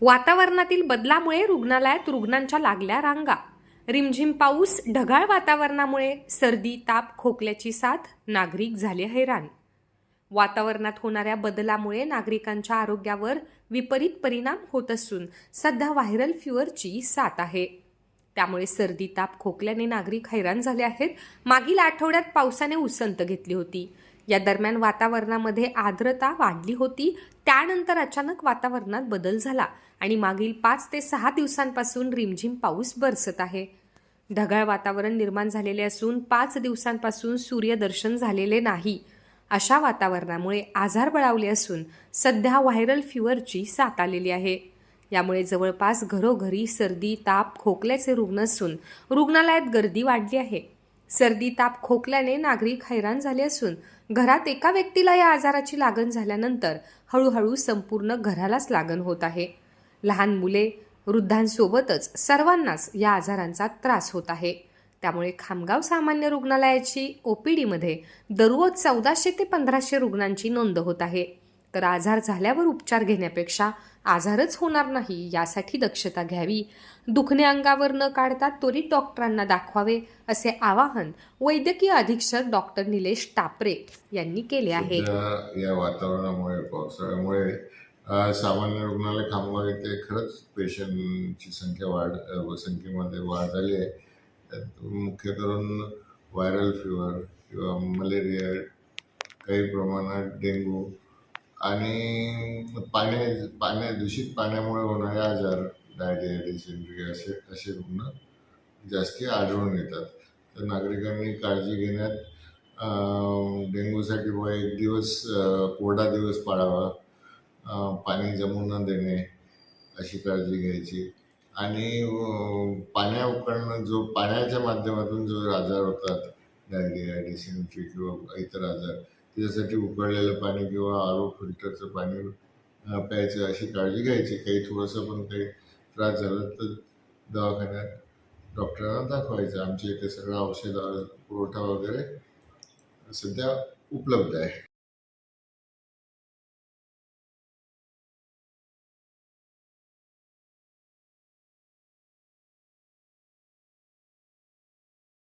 वातावरणातील बदलामुळे रुग्णालयात रुग्णांच्या लागल्या रांगा. रिमझिम पाऊस ढगाळ वातावरणामुळे सर्दी ताप खोकल्याची साथ नागरिक झाले हैराण. वातावरणात होणाऱ्या बदलामुळे नागरिकांच्या आरोग्यावर विपरीत परिणाम होत असून सध्या व्हायरल फिवरची साथ आहे. त्यामुळे सर्दी ताप खोकल्याने नागरिक हैराण झाले आहेत. मागील आठवड्यात पावसाने उसंत घेतली होती. या दरम्यान वातावरणामध्ये आर्द्रता वाढली होती. त्यानंतर अचानक वातावरणात बदल झाला आणि मागील पाच ते सहा दिवसांपासून रिमझिम पाऊस बरसत आहे. ढगाळ वातावरण निर्माण झालेले असून पाच दिवसांपासून सूर्यदर्शन झालेले नाही. अशा वातावरणामुळे आजार बळावले असून सध्या व्हायरल फिवरची साथ आलेली आहे. यामुळे जवळपास घरोघरी सर्दी ताप खोकल्याचे रुग्ण असून रुग्णालयात गर्दी वाढली आहे. सर्दी ताप खोकल्याने नागरिक हैराण झाले असून घरात एका व्यक्तीला या आजाराची लागण झाल्यानंतर हळूहळू संपूर्ण घरालाच लागण होत आहे. लहान मुले वृद्धांसोबतच सर्वांनाच या आजारांचा त्रास होत आहे. त्यामुळे खामगाव सामान्य रुग्णालयाची ओपीडीमध्ये दररोज चौदाशे ते पंधराशे रुग्णांची नोंद होत आहे. तर आजार झाल्यावर उपचार घेण्यापेक्षा आजारच होणार नाही यासाठी दक्षता घ्यावी. दुखणे अंगावर न काढता त्वरित डॉक्टरांना दाखवावे असे आवाहन वैद्यकीय अधीक्षक डॉक्टर निलेश टापरे यांनी केले आहे. या वातावरणामुळे पावसाळ्यामुळे सामान्य रुग्णालय खामगाव येथे खरंच पेशंटची संख्या वाढ संख्येमध्ये वाढ झाली आहे. त्यात मुख्य करून व्हायरल फिवर किंवा मलेरिया काही प्रमाणात डेंग्यू आणि पाण्या पाण्या दूषित पाण्यामुळे होणारे आजार डायरिया डिसेंट्री असे असे रुग्ण जास्ती आढळून येतात. तर नागरिकांनी काळजी घेण्यात डेंग्यूसाठी व एक दिवस कोरडा दिवस पाळावा पाणी जमू न देणे अशी काळजी घ्यायची. आणि पाण्या उकळणं जो पाण्याच्या माध्यमातून जो आजार होतात डायरिया डिसेंट्री किंवा इतर आजार त्याच्यासाठी उकळलेलं पाणी किंवा आरो फिल्टरचं पाणी प्यायचं अशी काळजी घ्यायची. काही थोडंसं पण काही त्रास झाला तर दवाखान्यात डॉक्टरांना दाखवायचं. आमच्या इथे सगळं औषध पुरवठा वगैरे सध्या उपलब्ध आहे.